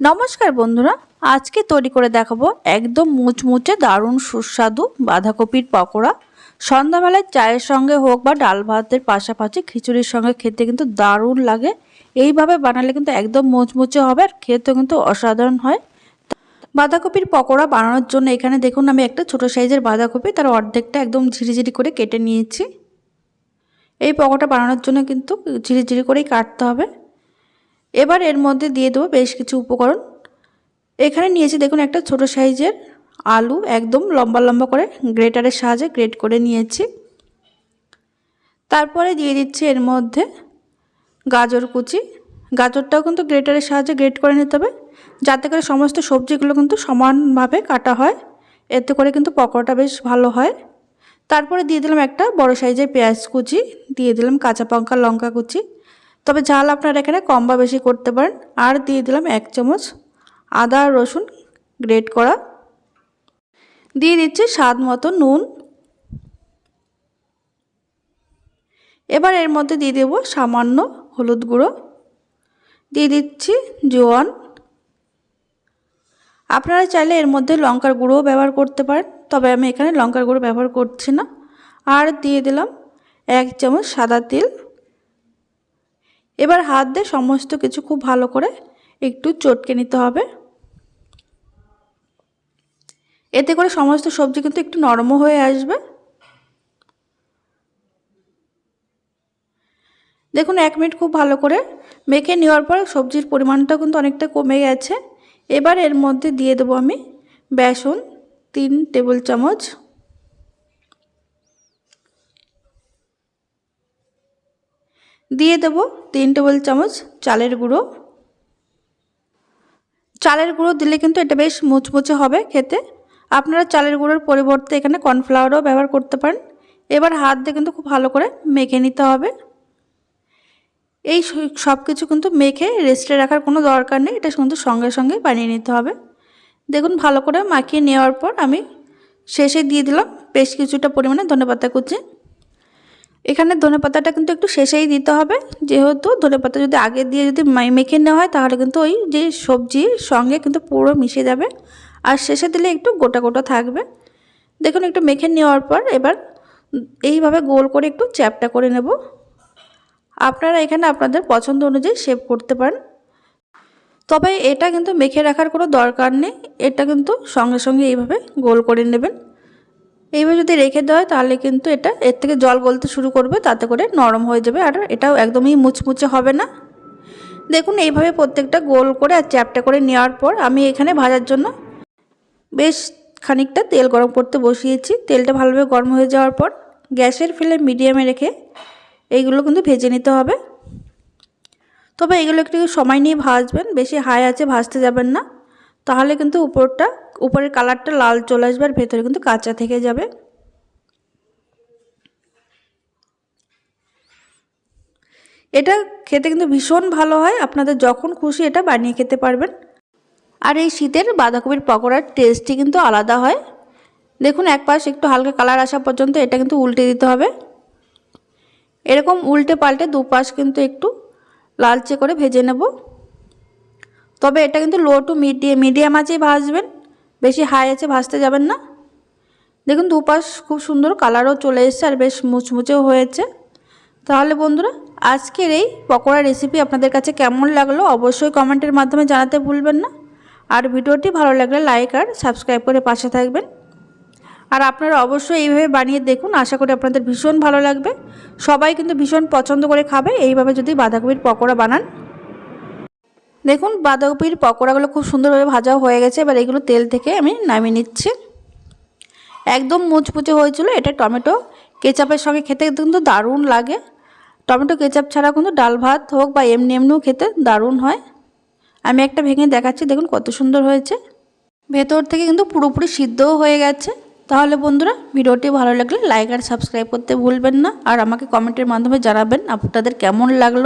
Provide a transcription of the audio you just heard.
নমস্কার বন্ধুরা, আজকে তৈরি করে দেখাবো একদম মুচমুচে দারুণ সুস্বাদু বাঁধাকপির পকোড়া। সন্ধ্যাবেলায় চায়ের সঙ্গে হোক বা ডাল ভাতের পাশাপাশি খিচুড়ির সঙ্গে খেতে কিন্তু দারুণ লাগে। এইভাবে বানালে কিন্তু একদম মুচমুচে হবে আর খেতেও কিন্তু অসাধারণ হয়। বাঁধাকপির পকোড়া বানানোর জন্য এখানে দেখুন আমি একটা ছোট সাইজের বাঁধাকপি, তার অর্ধেকটা একদম ঝিরিঝিরি করে কেটে নিয়েছি। এই পকোড়া বানানোর জন্য কিন্তু ঝিরিঝিরি করেই কাটতে হবে। এবার এর মধ্যে দিয়ে দেবো বেশ কিছু উপকরণ। এখানে নিয়েছি দেখুন একটা ছোট সাইজের আলু, একদম লম্বা লম্বা করে গ্রেটারের সাহায্যে গ্রেট করে নিয়েছি। তারপরে দিয়ে দিচ্ছি এর মধ্যে গাজর কুচি। গাজরটাও কিন্তু গ্রেটারের সাহায্যে গ্রেট করে নিতে হবে, যাতে করে সমস্ত সবজিগুলো কিন্তু সমানভাবে কাটা হয়। এতে করে কিন্তু পকোড়াটা বেশ ভালো হয়। তারপরে দিয়ে দিলাম একটা বড় সাইজের পেঁয়াজ কুচি, দিয়ে দিলাম কাঁচা পাঙ্কা লঙ্কা কুচি। তবে ঝাল আপনারা এখানে কম বা বেশি করতে পারেন। আর দিয়ে দিলাম এক চামচ আদা, রসুন, গ্রেট করা। দিয়ে দিচ্ছি স্বাদ মতো নুন। এবার এর মধ্যে দিয়ে দেবো সামান্য হলুদ গুঁড়ো। দিয়ে দিচ্ছি জোয়ান। আপনারা চাইলে এর মধ্যে লঙ্কার গুঁড়োও ব্যবহার করতে পারেন, তবে আমি এখানে লঙ্কার গুঁড়ো ব্যবহার করছি না। আর দিয়ে দিলাম এক চামচ সাদা তেল। এবার হাত দিয়ে সমস্ত কিছু খুব ভালো করে একটু চটকে নিতে হবে। এতে করে সমস্ত সবজি কিন্তু একটু নরমও হয়ে আসবে। দেখুন, এক মিনিট খুব ভালো করে মেখে নেওয়ার পর সবজির পরিমাণটা কিন্তু অনেকটা কমে গেছে। এবার এর মধ্যে দিয়ে দেবো আমি বেসন তিন টেবিল চামচ। দিয়ে দেব তিন টেবিল চামচ চালের গুঁড়ো। চালের গুঁড়ো দিলে কিন্তু এটা বেশ মুচমুচে হবে খেতে। আপনারা চালের গুঁড়োর পরিবর্তে এখানে কর্নফ্লাওয়ারও ব্যবহার করতে পারেন। এবার হাত দিয়ে কিন্তু খুব ভালো করে মেখে নিতে হবে। এই সব কিছু কিন্তু মেখে রেস্টে রাখার কোনো দরকার নেই, এটা কিন্তু সঙ্গে সঙ্গে বানিয়ে নিতে হবে। দেখুন ভালো করে মাখিয়ে নেওয়ার পর আমি শেষে দিয়ে দিলাম বেশ কিছুটা পরিমাণে ধনেপাতা কুচি। এখানে ধনেপাতাটা কিন্তু একটু শেষেই দিতে হবে। যেহেতু ধনেপাতা যদি আগে দিয়ে যদি মেখে নেওয়া হয়, তাহলে কিন্তু ওই যে সবজির সঙ্গে কিন্তু পুরো মিশে যাবে। আর শেষে দিলে একটু গোটা গোটা থাকবে। দেখুন একটু মেখে নেওয়ার পর এবার এইভাবে গোল করে একটু চ্যাপটা করে নেব। আপনারা এখানে আপনাদের পছন্দ অনুযায়ী শেপ করতে পারেন। তবে এটা কিন্তু মেখে রাখার কোনো দরকার নেই। এটা কিন্তু সঙ্গে সঙ্গে এইভাবে গোল করে নেবেন। এইভাবে যদি রেখে দেওয়া হয়, তাহলে কিন্তু এটা এর থেকে জল গলতে শুরু করবে, তাতে করে নরম হয়ে যাবে আর এটাও একদমই মুচমুচে হবে না। দেখুন, এইভাবে প্রত্যেকটা গোল করে আর চ্যাপটা করে নেওয়ার পর আমি এখানে ভাজার জন্য বেশ খানিকটা তেল গরম করতে বসিয়েছি। তেলটা ভালোভাবে গরম হয়ে যাওয়ার পর গ্যাসের ফ্লেম মিডিয়ামে রেখে এইগুলো কিন্তু ভেজে নিতে হবে। তবে এগুলো একটু সময় নিয়ে ভাজবেন, বেশি হাই আছে ভাজতে যাবেন না। তাহলে কিন্তু উপরটা, উপরের কালারটা লাল চলে আসবে আর ভেতরে কিন্তু কাঁচা থেকে যাবে। এটা খেতে কিন্তু ভীষণ ভালো হয়, আপনাদের যখন খুশি এটা বানিয়ে খেতে পারবেন। আর এই শীতের বাঁধাকপির পকোড়ার টেস্টই কিন্তু আলাদা হয়। দেখুন, এক পাশ একটু হালকা কালার আসা পর্যন্ত এটা কিন্তু উল্টে দিতে হবে। এরকম উল্টে পাল্টে দুপাশ কিন্তু একটু লালচে করে ভেজে নেব। তবে এটা কিন্তু লো টু মিডিয়াম মিডিয়াম আছেই ভাজবেন বেশি হাই আছে ভাজতে যাবেন না। দেখুন দুপাশ খুব সুন্দর কালারও চলে এসছে আর বেশ মুচমুচেও হয়েছে। তাহলে বন্ধুরা, আজকের এই পকোড়া রেসিপি আপনাদের কাছে কেমন লাগল অবশ্যই কমেন্টের মাধ্যমে জানাতে ভুলবেন না। আর ভিডিওটি ভালো লাগলে লাইক আর সাবস্ক্রাইব করে পাশে থাকবেন। আর আপনারা অবশ্যই এইভাবে বানিয়ে দেখুন, আশা করি আপনাদের ভীষণ ভালো লাগবে। সবাই কিন্তু ভীষণ পছন্দ করে খাবে, এইভাবে যদি বাঁধাকপির পকোড়া বানান দেখুন বাঁধাকপির পকোড়াগুলো খুব সুন্দরভাবে ভাজাও হয়ে গেছে। এবার এগুলো তেল থেকে আমি নামিয়ে নিচ্ছি। একদম মুচমুচে হয়েছিল। এটা টমেটো কেচাপের সঙ্গে খেতে কিন্তু দারুণ লাগে। টমেটো কেচাপ ছাড়া কিন্তু ডাল ভাত হোক বা এমনি এমনিও খেতে দারুণ হয়। আমি একটা ভেঙে দেখাচ্ছি। দেখুন কত সুন্দর হয়েছে। ভেতর থেকে কিন্তু পুরোপুরি সিদ্ধও হয়ে গেছে। তাহলে বন্ধুরা, ভিডিওটি ভালো লাগলে লাইক আর সাবস্ক্রাইব করতে ভুলবেন না। আর আমাকে কমেন্টের মাধ্যমে জানাবেন আপনাদের কেমন লাগল।